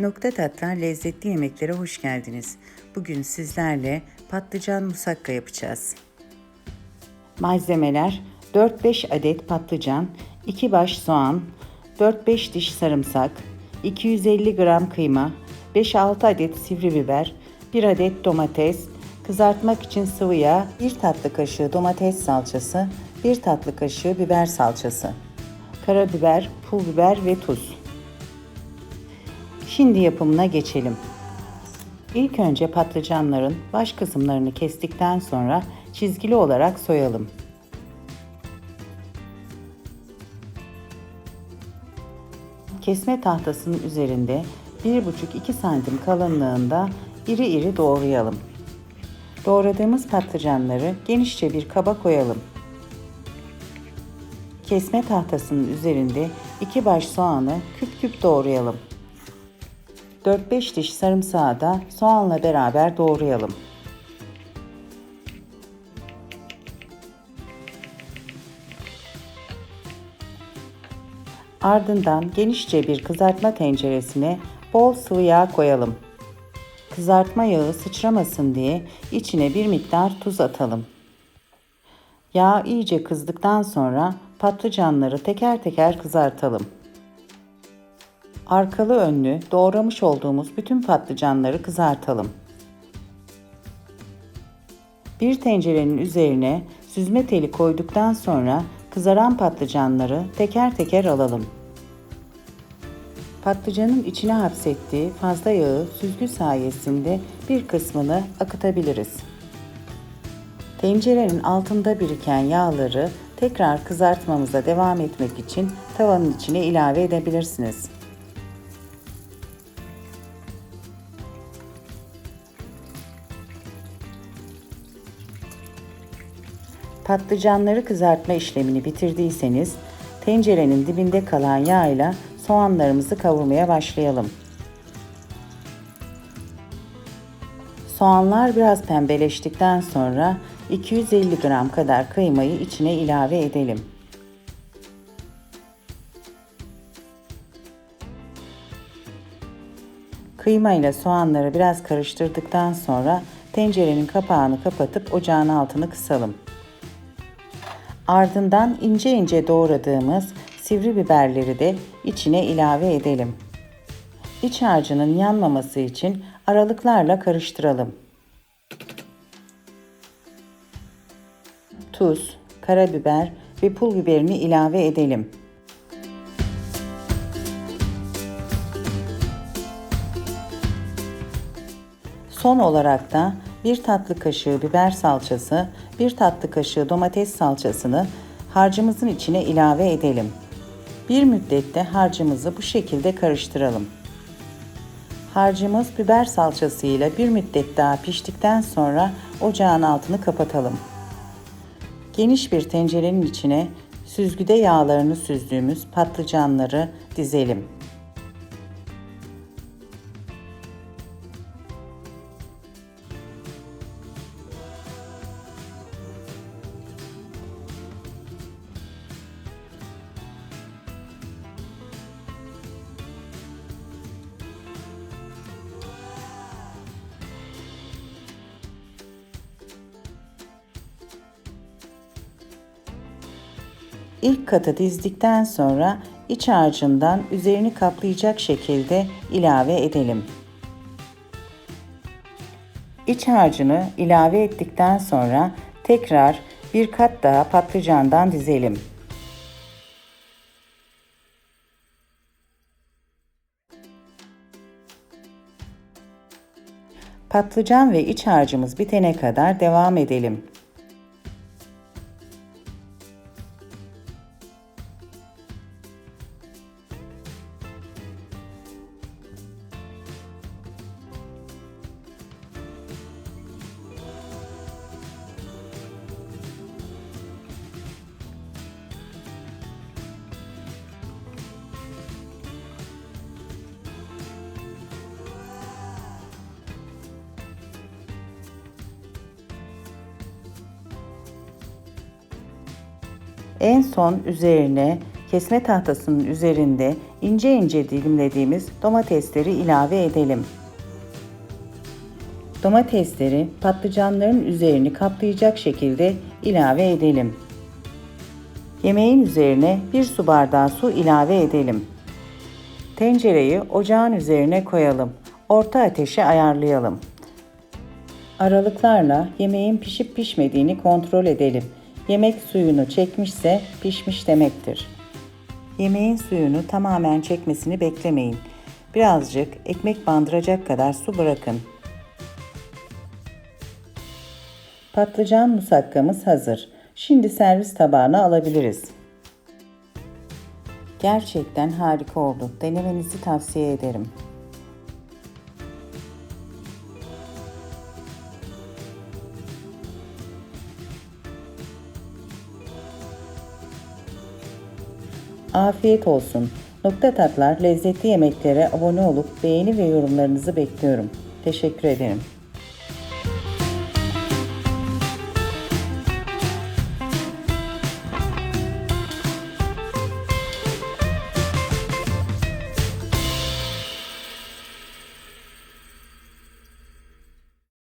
Nokta Tat'tan lezzetli yemeklere hoş geldiniz. Bugün sizlerle patlıcan musakka yapacağız. Malzemeler 4-5 adet patlıcan, 2 baş soğan, 4-5 diş sarımsak, 250 gram kıyma, 5-6 adet sivri biber, 1 adet domates, kızartmak için sıvı yağ, 1 tatlı kaşığı domates salçası, 1 tatlı kaşığı biber salçası, karabiber, pul biber ve tuz. Şimdi yapımına geçelim. İlk önce patlıcanların baş kısımlarını kestikten sonra çizgili olarak soyalım. Kesme tahtasının üzerinde 1,5-2 santim kalınlığında iri iri doğrayalım. Doğradığımız patlıcanları genişçe bir kaba koyalım. Kesme tahtasının üzerinde 2 baş soğanı küp küp doğrayalım. 4-5 diş sarımsağı da soğanla beraber doğrayalım. Ardından genişçe bir kızartma tenceresine bol sıvı yağ koyalım. Kızartma yağı sıçramasın diye içine bir miktar tuz atalım. Yağ iyice kızdıktan sonra patlıcanları teker teker kızartalım. Arkalı önlü doğramış olduğumuz bütün patlıcanları kızartalım. Bir tencerenin üzerine süzme teli koyduktan sonra kızaran patlıcanları teker teker alalım. Patlıcanın içine hapsettiği fazla yağı süzgü sayesinde bir kısmını akıtabiliriz. Tencerenin altında biriken yağları tekrar kızartmamıza devam etmek için tavanın içine ilave edebilirsiniz. Patlıcanları kızartma işlemini bitirdiyseniz tencerenin dibinde kalan yağ ile soğanlarımızı kavurmaya başlayalım. Soğanlar biraz pembeleştikten sonra 250 gram kadar kıymayı içine ilave edelim. Kıyma ile soğanları biraz karıştırdıktan sonra tencerenin kapağını kapatıp ocağın altını kısalım. Ardından ince ince doğradığımız sivri biberleri de içine ilave edelim. İç harcının yanmaması için aralıklarla karıştıralım. Tuz, karabiber ve pul biberini ilave edelim. Son olarak da bir tatlı kaşığı biber salçası, bir tatlı kaşığı domates salçasını harcımızın içine ilave edelim. Bir müddette harcımızı bu şekilde karıştıralım. Harcımız biber salçası ile bir müddet daha piştikten sonra ocağın altını kapatalım. Geniş bir tencerenin içine süzgüde yağlarını süzdüğümüz patlıcanları dizelim. İlk katı dizdikten sonra iç harcından üzerini kaplayacak şekilde ilave edelim. İç harcını ilave ettikten sonra tekrar bir kat daha patlıcandan dizelim. Patlıcan ve iç harcımız bitene kadar devam edelim. En son üzerine Kesme tahtasının üzerinde ince ince dilimlediğimiz domatesleri ilave edelim. Domatesleri patlıcanların üzerini kaplayacak şekilde ilave edelim. Yemeğin üzerine bir su bardağı su ilave edelim. Tencereyi ocağın üzerine koyalım. Orta ateşe ayarlayalım. Aralıklarla yemeğin pişip pişmediğini kontrol edelim. Yemek suyunu çekmişse pişmiş demektir. Yemeğin suyunu tamamen çekmesini beklemeyin. Birazcık ekmek bandıracak kadar su bırakın. Patlıcan musakkamız hazır. Şimdi servis tabağına alabiliriz. Gerçekten harika oldu. Denemenizi tavsiye ederim. Afiyet olsun. Nokta Tatlar lezzetli yemeklere abone olup beğeni ve yorumlarınızı bekliyorum. Teşekkür ederim.